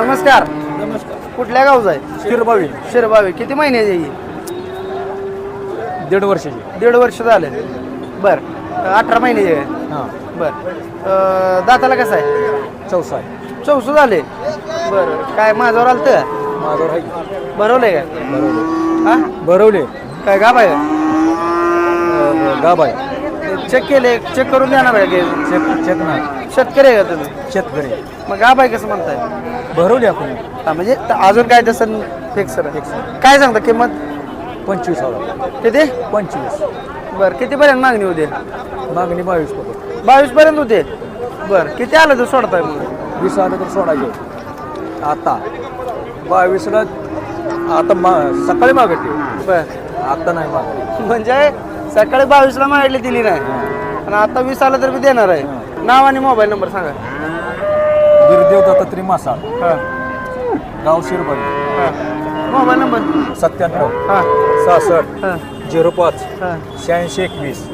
नमस्कार. नमस्कार. कुठल्या गावचा आहे? शिरबावी. शिरबावी. किती महिन्याची आहे ही? दीड वर्षाची. दीड वर्ष झाले. बर. अठरा महिन्याची आहे हां. बर. अं, दाताला कसं आहे? चौसा आहे. चौसू झाले. बर. काय माझ्यावर आलं तर माझ्यावर आहे. भरवलंय का? बरोबर हा? बरवले काय गाब आहे? गाब आहे. चेक केले चेक करून देणार आहे की? चेक चेक नाही. शेतकरी आहे का तुम्ही? शेतकरी मग गाब आहे कसं म्हणताय? भरवले आपण. हा म्हणजे त- अजून काय तसं फिक्स काय सांगता किंमत? पंचवीस हजार. किती? पंचवीस. बर कितीपर्यंत मागणी होते? मागणी बावीस पकडतो बावीस पर्यंत होते? बर किती आलं तर सोडताय मग? वीस आलं तर सोडायचे. आता. बावीसला आता मा सकाळी मागते. बर. आता नाही मागते. म्हणजे सकाळी बावीसला मागितली दिली नाही. आणि आता वीस आलं तर मी देणार आहे. नाव आणि मोबाईल नंबर सांगा. बिरदेव दत्तात्रय मासा हां. गाव शिरबाई हां. Mobile number? सत्त्याण्णव. हां. सहासष्ट. हां. झिरो पाच. हां. शहाऐंशी एकवीस.